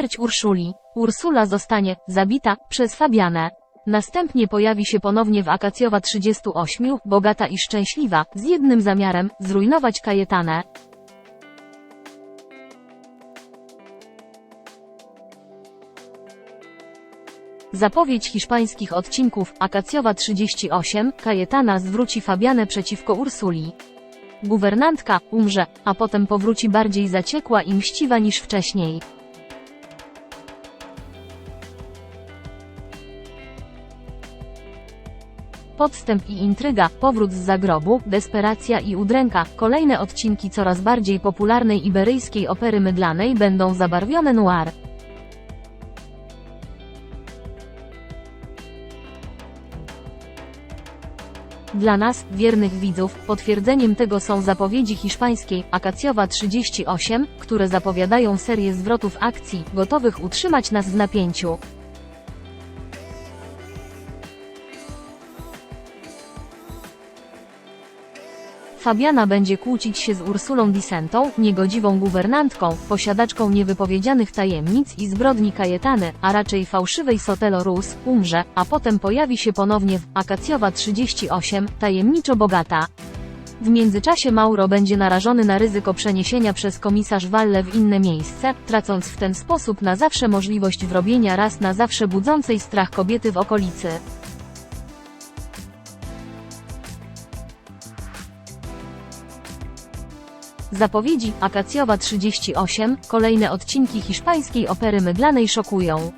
śmierć Urszuli. Ursula zostanie zabita przez Fabianę. Następnie pojawi się ponownie w Akacjowa 38, bogata i szczęśliwa, z jednym zamiarem, zrujnować Kajetanę. Zapowiedź hiszpańskich odcinków Akacjowa 38, Kajetana zwróci Fabianę przeciwko Ursuli. Guwernantka umrze, a potem powróci bardziej zaciekła i mściwa niż wcześniej. Podstęp i intryga, powrót z zagrobu, desperacja i udręka, kolejne odcinki coraz bardziej popularnej iberyjskiej opery mydlanej będą zabarwione noir. Dla nas, wiernych widzów, potwierdzeniem tego są zapowiedzi hiszpańskiej Akacjowa 38, które zapowiadają serię zwrotów akcji, gotowych utrzymać nas w napięciu. Fabiana będzie kłócić się z Ursulą Disentą, niegodziwą guwernantką, posiadaczką niewypowiedzianych tajemnic i zbrodni Kajetany, a raczej fałszywej Sotelo Rus, umrze, a potem pojawi się ponownie w Akacjowa 38, tajemniczo bogata. W międzyczasie Mauro będzie narażony na ryzyko przeniesienia przez komisarz Walle w inne miejsce, tracąc w ten sposób na zawsze możliwość wrobienia raz na zawsze budzącej strach kobiety w okolicy. Zapowiedzi Akacjowa 38, kolejne odcinki hiszpańskiej opery mydlanej szokują.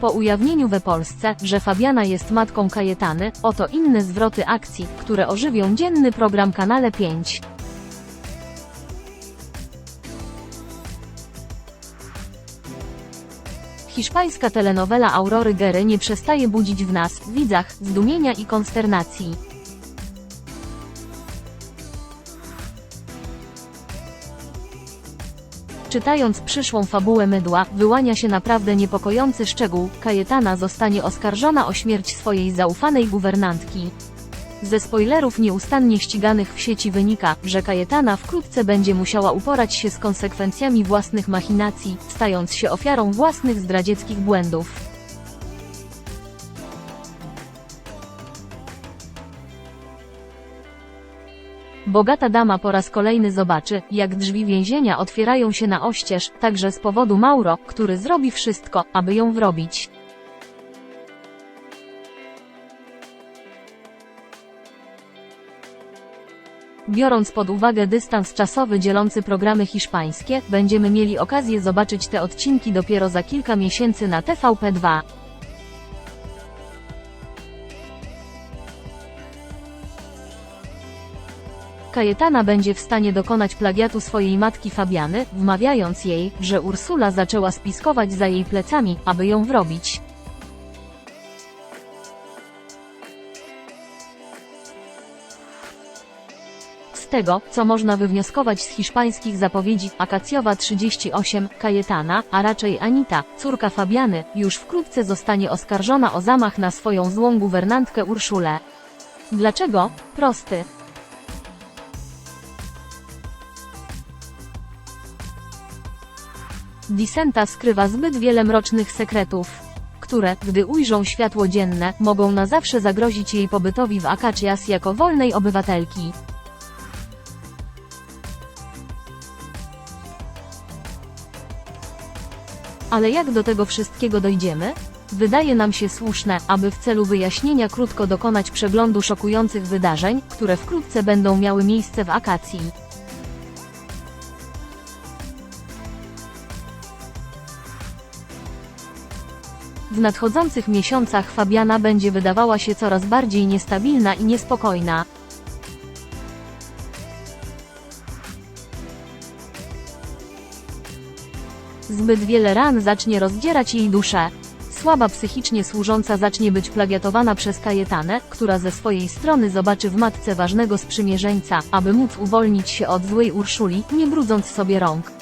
Po ujawnieniu we Polsce, że Fabiana jest matką Kajetany, oto inne zwroty akcji, które ożywią dzienny program Kanale 5. Hiszpańska telenowela Aurory Gery nie przestaje budzić w nas, widzach, zdumienia i konsternacji. Czytając przyszłą fabułę mydła, wyłania się naprawdę niepokojący szczegół. Kajetana zostanie oskarżona o śmierć swojej zaufanej guwernantki. Ze spoilerów nieustannie ściganych w sieci wynika, że Kajetana wkrótce będzie musiała uporać się z konsekwencjami własnych machinacji, stając się ofiarą własnych zdradzieckich błędów. Bogata dama po raz kolejny zobaczy, jak drzwi więzienia otwierają się na oścież, także z powodu Mauro, który zrobi wszystko, aby ją wrobić. Biorąc pod uwagę dystans czasowy dzielący programy hiszpańskie, będziemy mieli okazję zobaczyć te odcinki dopiero za kilka miesięcy na TVP2. Kajetana będzie w stanie dokonać plagiatu swojej matki Fabiany, wmawiając jej, że Ursula zaczęła spiskować za jej plecami, aby ją wrobić. Z tego, co można wywnioskować z hiszpańskich zapowiedzi, Akacjowa 38, Kajetana, a raczej Anita, córka Fabiany, już wkrótce zostanie oskarżona o zamach na swoją złą guwernantkę Urszulę. Dlaczego? Prosty. Vicenta skrywa zbyt wiele mrocznych sekretów, które, gdy ujrzą światło dzienne, mogą na zawsze zagrozić jej pobytowi w Acacias jako wolnej obywatelki. Ale jak do tego wszystkiego dojdziemy? Wydaje nam się słuszne, aby w celu wyjaśnienia krótko dokonać przeglądu szokujących wydarzeń, które wkrótce będą miały miejsce w Akacji. W nadchodzących miesiącach Fabiana będzie wydawała się coraz bardziej niestabilna i niespokojna. Zbyt wiele ran zacznie rozdzierać jej duszę. Słaba psychicznie służąca zacznie być plagiatowana przez Kajetanę, która ze swojej strony zobaczy w matce ważnego sprzymierzeńca, aby móc uwolnić się od złej Urszuli, nie brudząc sobie rąk.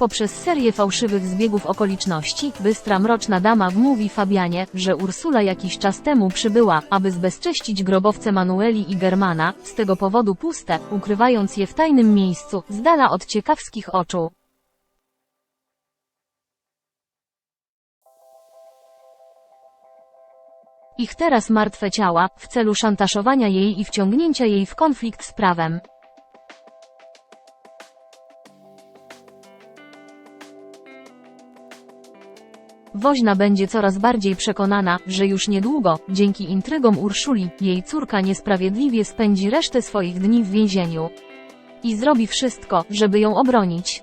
Poprzez serię fałszywych zbiegów okoliczności, bystra mroczna dama wmówi Fabianie, że Ursula jakiś czas temu przybyła, aby zbezcześcić grobowce Manueli i Germana, z tego powodu puste, ukrywając je w tajnym miejscu, z dala od ciekawskich oczu. Ich teraz martwe ciała, w celu szantażowania jej i wciągnięcia jej w konflikt z prawem. Woźna będzie coraz bardziej przekonana, że już niedługo, dzięki intrygom Urszuli, jej córka niesprawiedliwie spędzi resztę swoich dni w więzieniu. I zrobi wszystko, żeby ją obronić.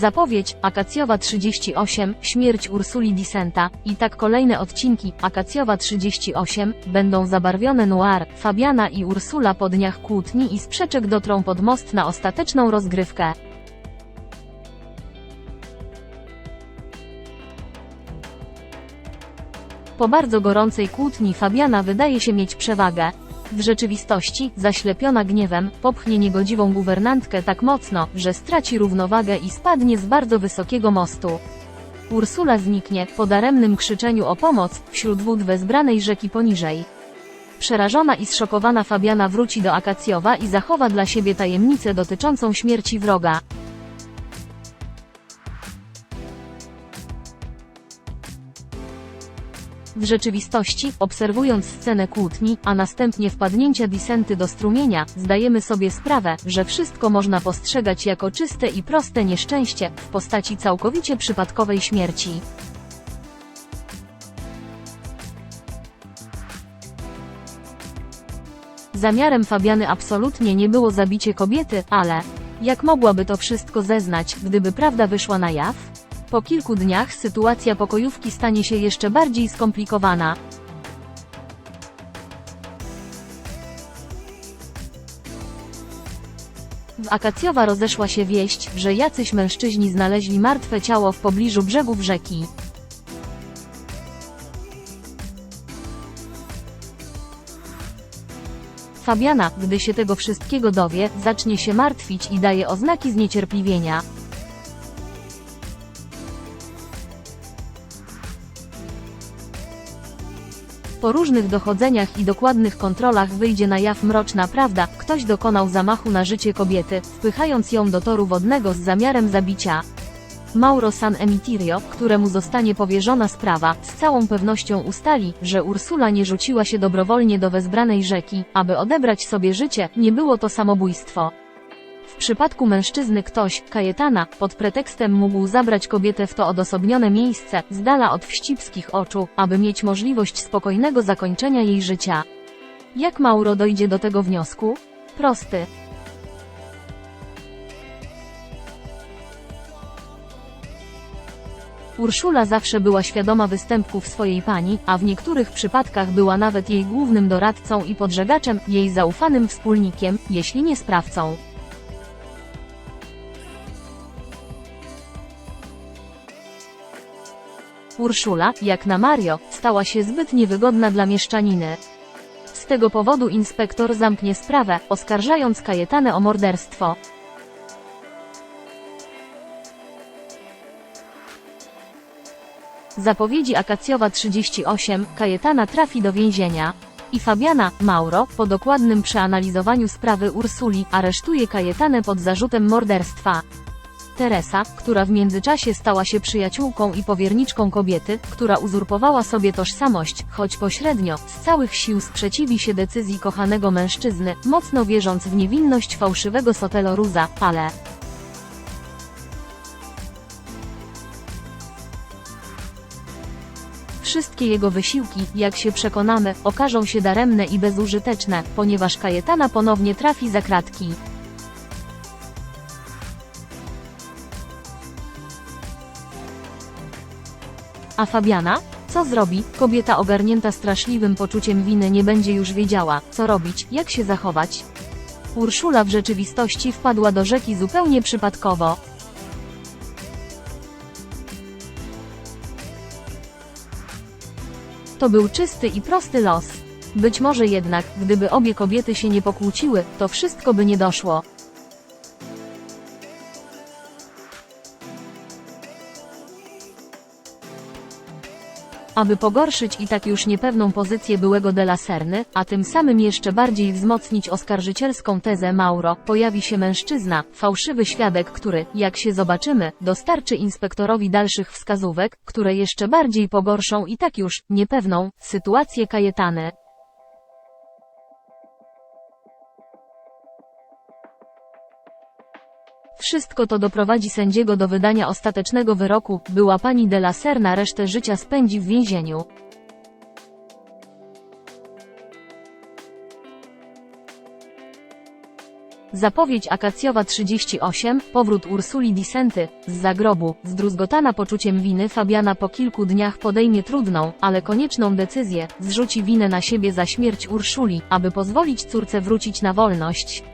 Zapowiedź, Akacjowa 38, śmierć Ursuli Dissenta, i tak kolejne odcinki, Akacjowa 38, będą zabarwione noir, Fabiana i Ursula po dniach kłótni i sprzeczek dotrą pod most na ostateczną rozgrywkę. Po bardzo gorącej kłótni Fabiana wydaje się mieć przewagę. W rzeczywistości, zaślepiona gniewem, popchnie niegodziwą guwernantkę tak mocno, że straci równowagę i spadnie z bardzo wysokiego mostu. Ursula zniknie, po daremnym krzyczeniu o pomoc, wśród wód wezbranej rzeki poniżej. Przerażona i zszokowana Fabiana wróci do Akacjowa i zachowa dla siebie tajemnicę dotyczącą śmierci wroga. W rzeczywistości, obserwując scenę kłótni, a następnie wpadnięcia Disenty do strumienia, zdajemy sobie sprawę, że wszystko można postrzegać jako czyste i proste nieszczęście, w postaci całkowicie przypadkowej śmierci. Zamiarem Fabiany absolutnie nie było zabicie kobiety, ale... Jak mogłaby to wszystko zeznać, gdyby prawda wyszła na jaw? Po kilku dniach sytuacja pokojówki stanie się jeszcze bardziej skomplikowana. W Akacjowa rozeszła się wieść, że jacyś mężczyźni znaleźli martwe ciało w pobliżu brzegów rzeki. Fabiana, gdy się tego wszystkiego dowie, zacznie się martwić i daje oznaki zniecierpliwienia. Po różnych dochodzeniach i dokładnych kontrolach wyjdzie na jaw mroczna prawda, ktoś dokonał zamachu na życie kobiety, wpychając ją do toru wodnego z zamiarem zabicia. Mauro San Emitirio, któremu zostanie powierzona sprawa, z całą pewnością ustali, że Ursula nie rzuciła się dobrowolnie do wezbranej rzeki, aby odebrać sobie życie, nie było to samobójstwo. W przypadku mężczyzny ktoś, Kajetana, pod pretekstem mógł zabrać kobietę w to odosobnione miejsce, z dala od wścibskich oczu, aby mieć możliwość spokojnego zakończenia jej życia. Jak Mauro dojdzie do tego wniosku? Prosty. Urszula zawsze była świadoma występków swojej pani, a w niektórych przypadkach była nawet jej głównym doradcą i podżegaczem, jej zaufanym wspólnikiem, jeśli nie sprawcą. Urszula, jak na Mario, stała się zbyt niewygodna dla mieszczaniny. Z tego powodu inspektor zamknie sprawę, oskarżając Kajetanę o morderstwo. Zapowiedzi Akacjowa 38, Kajetana trafi do więzienia. I Fabiana, Mauro, po dokładnym przeanalizowaniu sprawy Ursuli, aresztuje Kajetanę pod zarzutem morderstwa. Teresa, która w międzyczasie stała się przyjaciółką i powierniczką kobiety, która uzurpowała sobie tożsamość, choć pośrednio, z całych sił sprzeciwi się decyzji kochanego mężczyzny, mocno wierząc w niewinność fałszywego Sotelo Ruza, ale... Wszystkie jego wysiłki, jak się przekonamy, okażą się daremne i bezużyteczne, ponieważ Kajetana ponownie trafi za kratki. A Fabiana? Co zrobi? Kobieta ogarnięta straszliwym poczuciem winy nie będzie już wiedziała, co robić, jak się zachować. Urszula w rzeczywistości wpadła do rzeki zupełnie przypadkowo. To był czysty i prosty los. Być może jednak, gdyby obie kobiety się nie pokłóciły, to wszystko by nie doszło. Aby pogorszyć i tak już niepewną pozycję byłego de la Serny, a tym samym jeszcze bardziej wzmocnić oskarżycielską tezę Mauro, pojawi się mężczyzna, fałszywy świadek, który, jak się zobaczymy, dostarczy inspektorowi dalszych wskazówek, które jeszcze bardziej pogorszą i tak już niepewną sytuację Kajetany. Wszystko to doprowadzi sędziego do wydania ostatecznego wyroku, była pani de la Serna resztę życia spędzi w więzieniu. Zapowiedź Akacjowa 38, powrót Ursuli Disenty, z zagrobu, zdruzgotana poczuciem winy Fabiana po kilku dniach podejmie trudną, ale konieczną decyzję, zrzuci winę na siebie za śmierć Urszuli, aby pozwolić córce wrócić na wolność.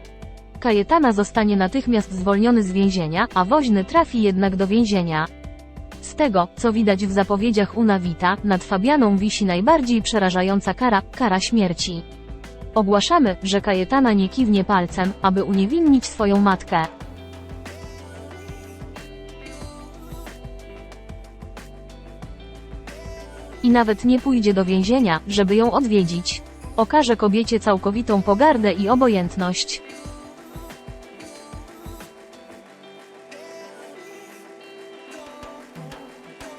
Kajetana zostanie natychmiast zwolniony z więzienia, a woźny trafi jednak do więzienia. Z tego, co widać w zapowiedziach Unawita, nad Fabianą wisi najbardziej przerażająca kara, kara śmierci. Ogłaszamy, że Kajetana nie kiwnie palcem, aby uniewinnić swoją matkę. I nawet nie pójdzie do więzienia, żeby ją odwiedzić. Okaże kobiecie całkowitą pogardę i obojętność.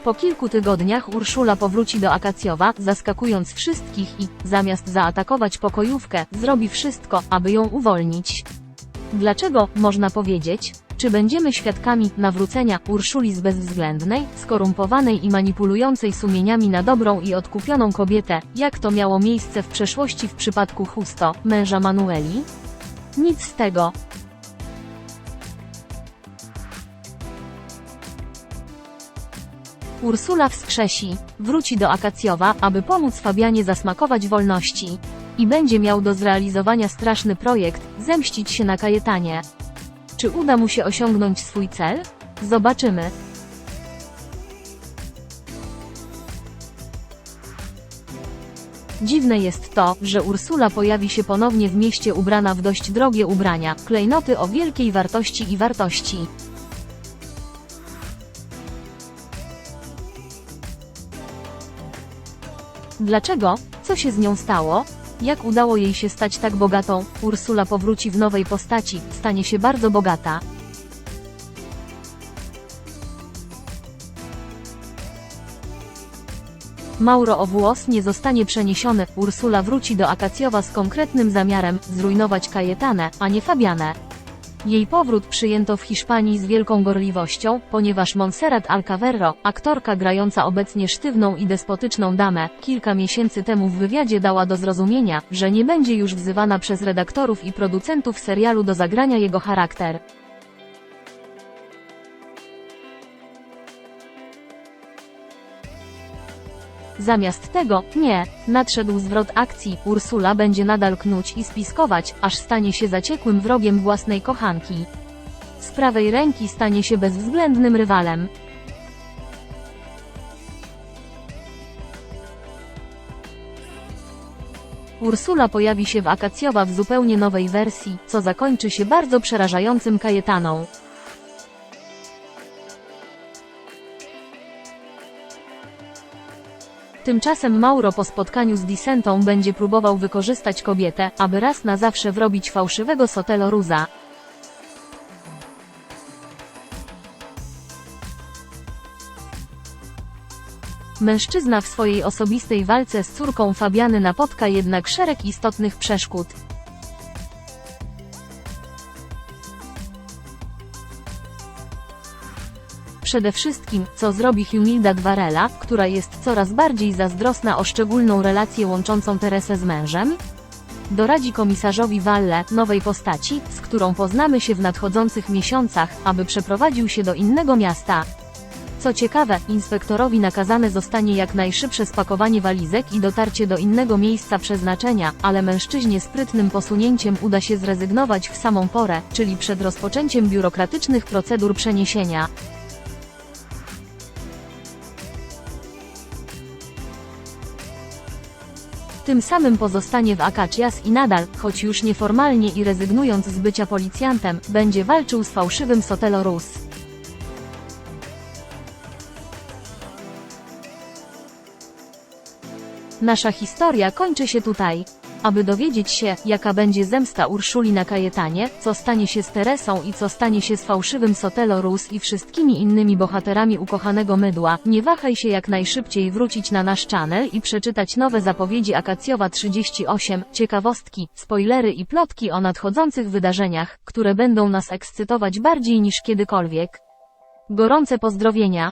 Po kilku tygodniach Urszula powróci do Akacjowa, zaskakując wszystkich i, zamiast zaatakować pokojówkę, zrobi wszystko, aby ją uwolnić. Dlaczego, można powiedzieć? Czy będziemy świadkami nawrócenia Urszuli z bezwzględnej, skorumpowanej i manipulującej sumieniami na dobrą i odkupioną kobietę, jak to miało miejsce w przeszłości w przypadku Husto, męża Manueli? Nic z tego. Ursula wskrzesi, wróci do Akacjowa, aby pomóc Fabianie zasmakować wolności. I będzie miał do zrealizowania straszny projekt, zemścić się na Kajetanie. Czy uda mu się osiągnąć swój cel? Zobaczymy. Dziwne jest to, że Ursula pojawi się ponownie w mieście ubrana w dość drogie ubrania, klejnoty o wielkiej wartości i wartości. Dlaczego? Co się z nią stało? Jak udało jej się stać tak bogatą? Ursula powróci w nowej postaci, stanie się bardzo bogata. Mauro o włos nie zostanie przeniesiony, Ursula wróci do Akacjowa z konkretnym zamiarem zrujnować Kajetanę, a nie Fabianę. Jej powrót przyjęto w Hiszpanii z wielką gorliwością, ponieważ Montserrat Alcaverro, aktorka grająca obecnie sztywną i despotyczną damę, kilka miesięcy temu w wywiadzie dała do zrozumienia, że nie będzie już wzywana przez redaktorów i producentów serialu do zagrania jego charakter. Zamiast tego, nie, nadszedł zwrot akcji, Ursula będzie nadal knuć i spiskować, aż stanie się zaciekłym wrogiem własnej kochanki. Z prawej ręki stanie się bezwzględnym rywalem. Ursula pojawi się w Akacjowa w zupełnie nowej wersji, co zakończy się bardzo przerażającym Kajetaną. Tymczasem Mauro po spotkaniu z Disentą będzie próbował wykorzystać kobietę, aby raz na zawsze wrobić fałszywego Sotelo Ruza. Mężczyzna w swojej osobistej walce z córką Fabiany napotka jednak szereg istotnych przeszkód. Przede wszystkim, co zrobi Humilda Dwarela, która jest coraz bardziej zazdrosna o szczególną relację łączącą Teresę z mężem? Doradzi komisarzowi Walle, nowej postaci, z którą poznamy się w nadchodzących miesiącach, aby przeprowadził się do innego miasta. Co ciekawe, inspektorowi nakazane zostanie jak najszybsze spakowanie walizek i dotarcie do innego miejsca przeznaczenia, ale mężczyźnie sprytnym posunięciem uda się zrezygnować w samą porę, czyli przed rozpoczęciem biurokratycznych procedur przeniesienia. Tym samym pozostanie w Akacias i nadal, choć już nieformalnie i rezygnując z bycia policjantem, będzie walczył z fałszywym Sotelo Rus. Nasza historia kończy się tutaj. Aby dowiedzieć się, jaka będzie zemsta Urszuli na Kajetanie, co stanie się z Teresą i co stanie się z fałszywym Sotelo Rus i wszystkimi innymi bohaterami ukochanego mydła, nie wahaj się jak najszybciej wrócić na nasz channel i przeczytać nowe zapowiedzi Akacjowa 38, ciekawostki, spoilery i plotki o nadchodzących wydarzeniach, które będą nas ekscytować bardziej niż kiedykolwiek. Gorące pozdrowienia.